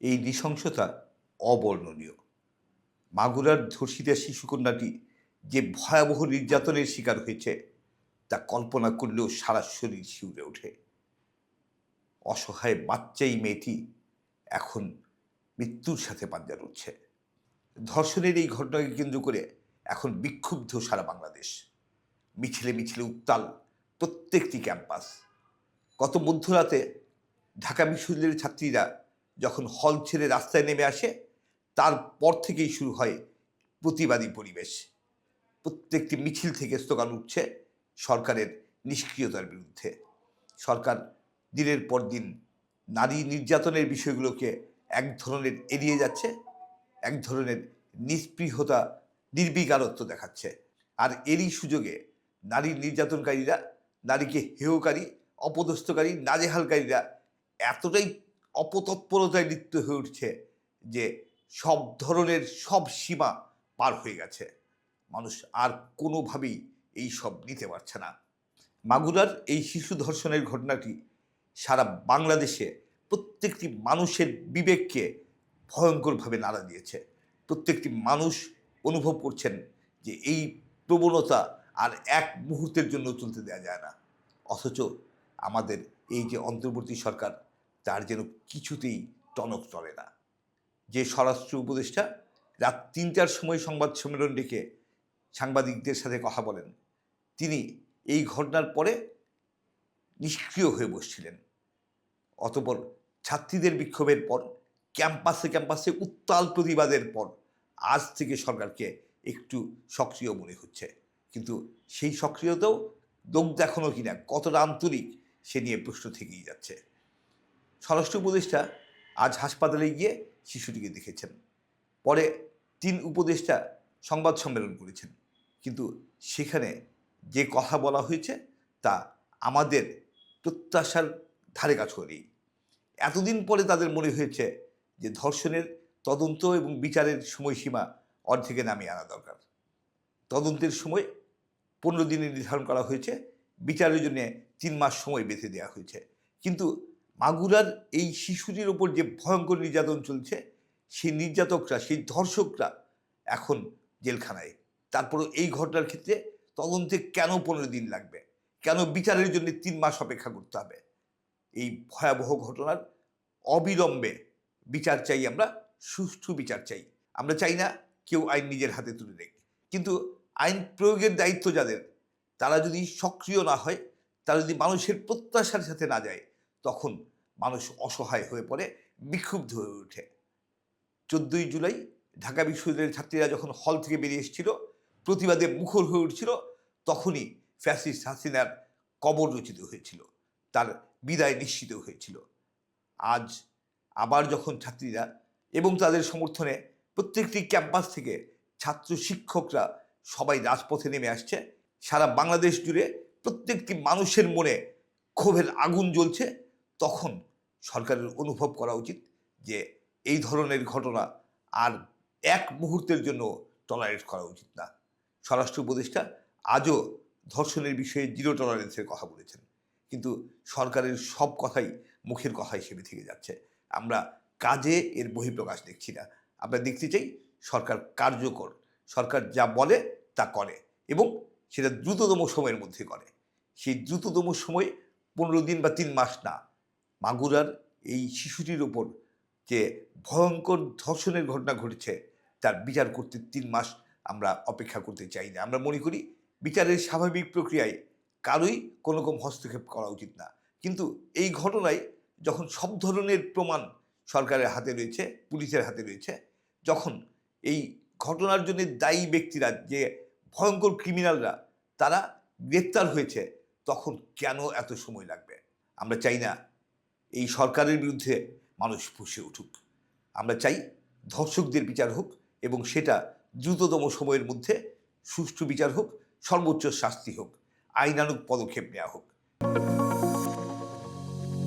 এই নৃশংসতা অবর্ণনীয়। মাগুরার ধর্ষিতা শিশুকন্যাটি যে ভয়াবহ নির্যাতনের শিকার হয়েছে, তা কল্পনা করলেও সারা শরীর শিউরে ওঠে। অসহায় বাচ্চা এই মেয়েটি এখন মৃত্যুর সাথে পাঞ্জা লড়ছে ধর্ষণের এই ঘটনাকে কেন্দ্র করে এখন বিক্ষুব্ধ সারা বাংলাদেশ। মিছিলে মিছিলে উত্তাল প্রত্যেকটি ক্যাম্পাস। গত মধ্যরাতে ঢাকা বিশ্ববিদ্যালয়ের ছাত্রীরা যখন হল ছেড়ে রাস্তায় নেমে আসে, তারপর থেকেই শুরু হয় প্রতিবাদী পরিবেশ। প্রত্যেকটি মিছিল থেকে স্লোগান উঠছে সরকারের নিষ্ক্রিয়তার বিরুদ্ধে। সরকার দিনের পর দিন নারী নির্যাতনের বিষয়গুলোকে এক ধরনের এড়িয়ে যাচ্ছে, এক ধরনের নিস্পৃহতা নির্বিকারত্ব দেখাচ্ছে। আর এরই সুযোগে নারী নির্যাতনকারীরা, নারীকে হেয়কারী, অপদস্থকারী, নাজেহালকারীরা এতটাই অপতৎপরতায় লিপ্ত হয়ে উঠছে যে সব ধরনের সব সীমা পার হয়ে গেছে। মানুষ আর কোনোভাবেই এই সব নিতে পারছে না। মাগুরার এই শিশু ধর্ষণের ঘটনাটি সারা বাংলাদেশে প্রত্যেকটি মানুষের বিবেককে ভয়ঙ্করভাবে নাড়া দিয়েছে। প্রত্যেকটি মানুষ অনুভব করছেন যে এই প্রবণতা আর এক মুহূর্তের জন্য চলতে দেওয়া যায় না। অথচ আমাদের এই যে অন্তর্বর্তী সরকার তার যেন কিছুতেই টনক চলে না। যে স্বরাষ্ট্র উপদেষ্টা রাত তিনটার সময় সংবাদ সম্মেলন ডেকে সাংবাদিকদের সাথে কথা বলেন, তিনি এই ঘটনার পরে নিষ্ক্রিয় হয়ে বসছিলেন। অতপর ছাত্রীদের বিক্ষোভের পর, ক্যাম্পাসে ক্যাম্পাসে উত্তাল প্রতিবাদের পর আজ থেকে সরকারকে একটু সক্রিয় মনে হচ্ছে। কিন্তু সেই সক্রিয়তাও লোক দেখানো কিনা কতটা আন্তরিক, সে নিয়ে প্রশ্ন থেকেই যাচ্ছে। স্বরাষ্ট্র উপদেষ্টা আজ হাসপাতালে গিয়ে শিশুটিকে দেখেছেন। পরে তিন উপদেষ্টা সংবাদ সম্মেলন করেছেন। কিন্তু সেখানে যে কথা বলা হয়েছে তা আমাদের প্রত্যাশার ধারে কাছ করেই এতদিন পরে তাদের মনে হয়েছে যে ধর্ষণের তদন্ত এবং বিচারের সময়সীমা অর্ধেকে নামিয়ে আনা দরকার। তদন্তের সময় পনেরো দিনে নির্ধারণ করা হয়েছে, বিচারের জন্য তিন মাস সময় বেঁধে দেওয়া হয়েছে। কিন্তু মাগুরার এই শিশুটির ওপর যে ভয়ঙ্কর নির্যাতন চলছে, সেই নির্যাতকরা, সেই ধর্ষকরা এখন জেলখানায়। তারপরও এই ঘটনার ক্ষেত্রে তদন্তে কেন পনেরো দিন লাগবে? কেন বিচারের জন্য তিন মাস অপেক্ষা করতে হবে? এই ভয়াবহ ঘটনার অবিলম্বে বিচার চাই আমরা, সুষ্ঠু বিচার চাই। আমরা চাই না কেউ আইন নিজের হাতে তুলে নেক কিন্তু আইন প্রয়োগের দায়িত্ব যাদের, তারা যদি সক্রিয় না হয়, তারা যদি মানুষের প্রত্যাশার সাথে না যায় তখন মানুষ অসহায় হয়ে পড়ে, বিক্ষুব্ধ হয়ে ওঠে। চোদ্দোই জুলাই ঢাকা বিশ্ববিদ্যালয়ের ছাত্রীরা যখন হল থেকে বেরিয়ে এসেছিল, প্রতিবাদে মুখর হয়ে উঠছিল, তখনই ফ্যাসিস্ট হাসিনার কবর রচিত হয়েছিল, তার বিদায় নিশ্চিত হয়েছিল। আজ আবার যখন ছাত্রীরা এবং তাদের সমর্থনে প্রত্যেকটি ক্যাম্পাস থেকে ছাত্র শিক্ষকরা সবাই রাজপথে নেমে আসছে, সারা বাংলাদেশ জুড়ে প্রত্যেকটি মানুষের মনে ক্ষোভের আগুন জ্বলছে তখন সরকারের অনুভব করা উচিত যে এই ধরনের ঘটনা আর এক মুহূর্তের জন্য টলারেট করা উচিত না। স্বরাষ্ট্র উপদেষ্টা আজও ধর্ষণের বিষয়ে জিরো টলারেন্সের কথা বলেছেন। কিন্তু সরকারের সব কথাই মুখের কথা হিসেবে থেকে যাচ্ছে। আমরা কাজে এর বহিঃপ্রকাশ দেখছি না। আমরা দেখতে চাই সরকার কার্যকর, সরকার যা বলে তা করে এবং সেটা দ্রুততম সময়ের মধ্যে করে। সেই দ্রুততম সময় পনেরো দিন বা তিন মাস না মাগুরার এই শিশুটির ওপর যে ভয়ঙ্কর ধর্ষণের ঘটনা ঘটেছে, তার বিচার করতে তিন মাস আমরা অপেক্ষা করতে চাই না। আমরা মনে করি বিচারের স্বাভাবিক প্রক্রিয়ায় কারোই কোনো রকম হস্তক্ষেপ করা উচিত না। কিন্তু এই ঘটনায় যখন সব ধরনের প্রমাণ সরকারের হাতে রয়েছে, পুলিশের হাতে রয়েছে, যখন এই ঘটনার জন্য দায়ী ব্যক্তিরা যে ভয়ঙ্কর ক্রিমিনালরা, তারা গ্রেপ্তার হয়েছে, তখন কেন এত সময় লাগবে? আমরা চাই না এই সরকারের বিরুদ্ধে মানুষ ফুসে উঠুক। আমরা চাই ধর্ষকদের বিচার হোক এবং সেটা দ্রুততম সময়ের মধ্যে সুষ্ঠু বিচার হোক, সর্বোচ্চ শাস্তি হোক আইনানুক পদক্ষেপ নেওয়া হোক।